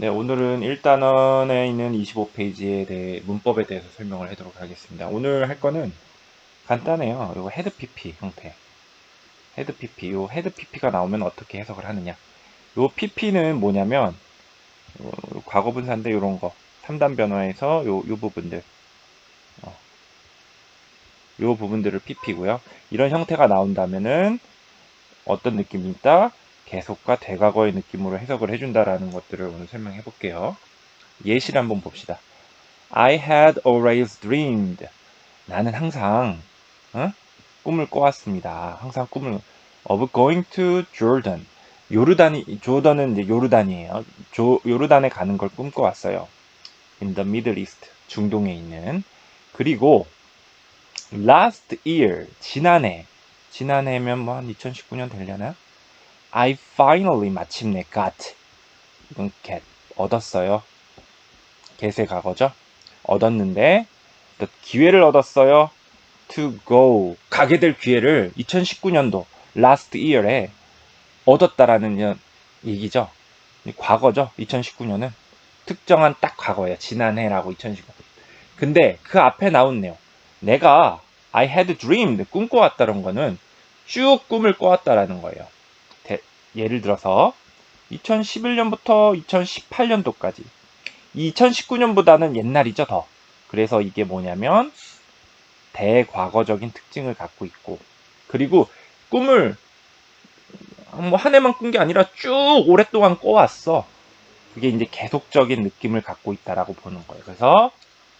네, 오늘은 1단원에 있는 25페이지에 대해 문법에 대해서 설명을 하도록 하겠습니다. 오늘 할 거는 간단해요. 이거 헤드 PP 형태. 헤드 PP. 요 헤드 PP가 나오면 어떻게 해석을 하느냐. 요 PP는 뭐냐면 어, 과거 분사인데 요런 거. 3단 변화에서 요, 요 부분들. 어. 요 부분들을 PP고요. 이런 형태가 나온다면은 어떤 느낌이 있다? 계속과 대과거의 느낌으로 해석을 해준다라는 것들을 오늘 설명해 볼게요. 예시를 한번 봅시다. I had always dreamed. 나는 항상 어? 꿈을 꿔왔습니다. 항상 꿈을 of going to Jordan. 요르단이 조던은 이제 요르단이에요. 조, 요르단에 가는 걸 꿈꿔왔어요. In the Middle East. 중동에 있는. 그리고 last year 지난해 지난해면 뭐 한 2019년 되려나? I finally 마침내 got 이건 get 얻었어요. get의 과거죠. 얻었는데 또 기회를 얻었어요. to go 가게 될 기회를 2019년도 last year에 얻었다라는 얘기죠. 과거죠. 2019년은 특정한 딱 과거예요. 지난해라고 2019. 근데 그 앞에 나온 내용 내가 I had dreamed 꿈꿔왔다는 거는 쭉 꿈을 꿔왔다라는 거예요. 예를 들어서 2011년부터 2018년도까지. 2019년보다는 옛날이죠 더. 그래서 이게 뭐냐면 대과거적인 특징을 갖고 있고 그리고 꿈을 뭐한 해만 꾼 게 아니라 쭉 오랫동안 꿔왔어. 그게 이제 계속적인 느낌을 갖고 있다라고 보는 거예요. 그래서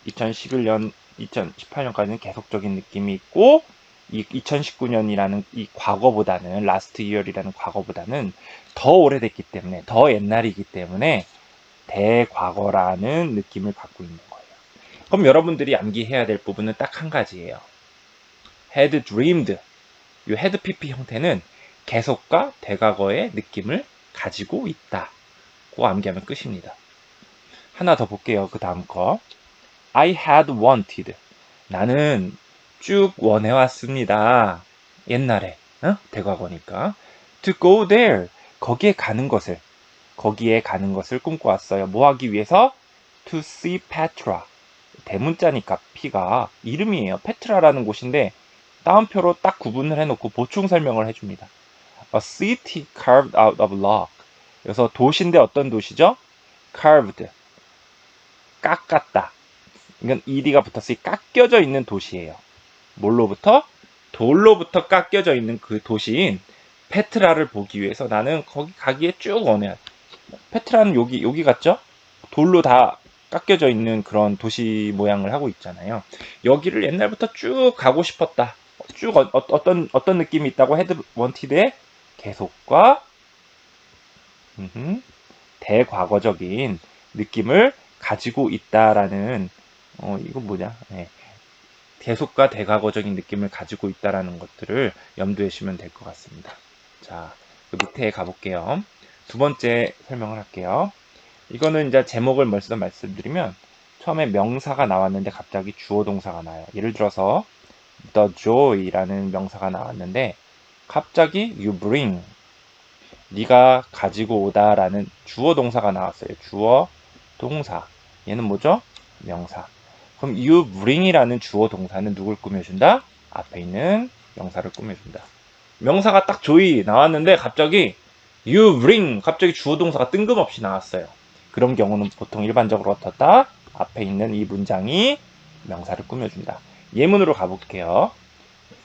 2011년 2018년까지는 계속적인 느낌이 있고 이 2019년이라는 이 과거보다는 라스트 이열이라는 과거보다는 더 오래됐기 때문에 더 옛날이기 때문에 대과거라는 느낌을 갖고 있는 거예요. 그럼 여러분들이 암기해야 될 부분은 딱 한 가지예요. had dreamed. 이 had pp 형태는 계속과 대과거의 느낌을 가지고 있다. 고 암기하면 끝입니다. 하나 더 볼게요. 그 다음 거. I had wanted. 나는 쭉 원해왔습니다. 옛날에 어? 대과거니까 to go there 거기에 가는 것을 거기에 가는 것을 꿈꿔왔어요. 뭐 하기 위해서 to see Petra 대문자니까 P가 이름이에요. 페트라라는 곳인데 따옴표로 딱 구분을 해놓고 보충 설명을 해줍니다. A city carved out of rock. 그래서 도시인데 어떤 도시죠? carved 깎았다. 이건 ed가 붙었으니 깎여져 있는 도시예요. 뭘로부터? 돌로부터 깎여져 있는 그 도시인 페트라를 보기 위해서 나는 거기 가기에 쭉 원해야 돼. 페트라는 여기, 여기 같죠? 돌로 다 깎여져 있는 그런 도시 모양을 하고 있잖아요. 여기를 옛날부터 쭉 가고 싶었다. 쭉 어, 어 떤 어떤 느낌이 있다고 헤드 원티드의 계속과 대과거적인 느낌을 가지고 있다라는 어 이거 뭐냐? 네. 계속과 대과거적인 느낌을 가지고 있다라는 것들을 염두에 두시면 될 것 같습니다. 자, 그 밑에 가볼게요. 두 번째 설명을 할게요. 이거는 이제 제목을 먼저 말씀드리면 처음에 명사가 나왔는데 갑자기 주어 동사가 나요. 예를 들어서 the joy라는 명사가 나왔는데 갑자기 you bring 네가 가지고 오다라는 주어 동사가 나왔어요. 주어 동사. 얘는 뭐죠? 명사. 그럼 you bring이라는 주어 동사는 누굴 꾸며준다? 앞에 있는 명사를 꾸며준다. 명사가 딱 조이 나왔는데 갑자기 you bring 갑자기 주어 동사가 뜬금없이 나왔어요. 그런 경우는 보통 일반적으로 어떻다? 앞에 있는 이 문장이 명사를 꾸며준다. 예문으로 가볼게요.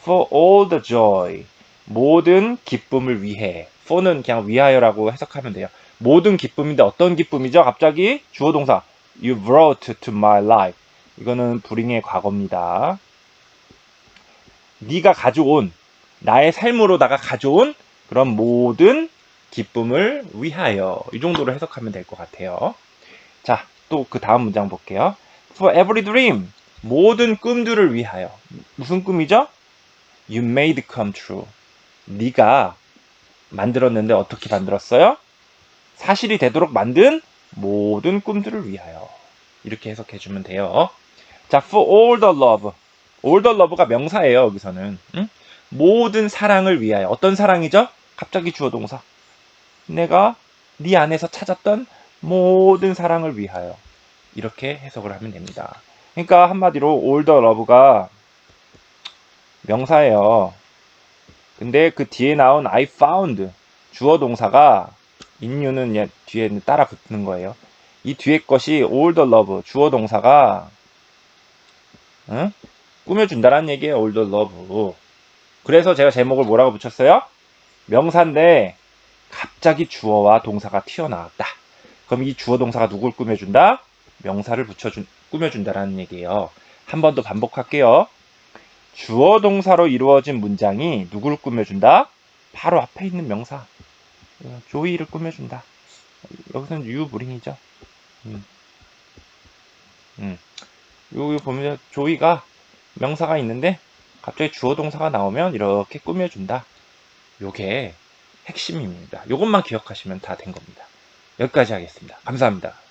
For all the joy 모든 기쁨을 위해 for는 그냥 위하여라고 해석하면 돼요. 모든 기쁨인데 어떤 기쁨이죠? 갑자기 주어 동사 you brought to my life 이거는 불행의 과거입니다. 네가 가져온 나의 삶으로다가 가져온 그런 모든 기쁨을 위하여 이 정도로 해석하면 될 것 같아요. 자, 또 그 다음 문장 볼게요. For every dream 모든 꿈들을 위하여 무슨 꿈이죠? You made come true. 네가 만들었는데 어떻게 만들었어요? 사실이 되도록 만든 모든 꿈들을 위하여 이렇게 해석해 주면 돼요. 자, for all the love. all the love가 명사예요, 여기서는. 응? 모든 사랑을 위하여. 어떤 사랑이죠? 갑자기 주어 동사. 내가 네 안에서 찾았던 모든 사랑을 위하여 이렇게 해석을 하면 됩니다. 그러니까 한마디로 all the love가 명사예요. 근데 그 뒤에 나온 I found 주어 동사가 인유는 얘 뒤에 따라 붙는 거예요. 이 뒤에 것이 all the love 주어 동사가 응? 꾸며준다라는 얘기예요. all the love. 그래서 제가 제목을 뭐라고 붙였어요? 명사인데 갑자기 주어와 동사가 튀어나왔다. 그럼 이 주어 동사가 누굴 꾸며준다? 명사를 붙여준 꾸며준다라는 얘기예요. 한 번 더 반복할게요. 주어 동사로 이루어진 문장이 누구를 꾸며준다? 바로 앞에 있는 명사. 어, 조이를 꾸며준다. 여기서는 유브링이죠. 음. 음. 여기 보면 조이가 명사가 있는데 갑자기 주어 동사가 나오면 이렇게 꾸며준다. 요게 핵심입니다. 요것만 기억하시면 다 된 겁니다. 여기까지 하겠습니다. 감사합니다.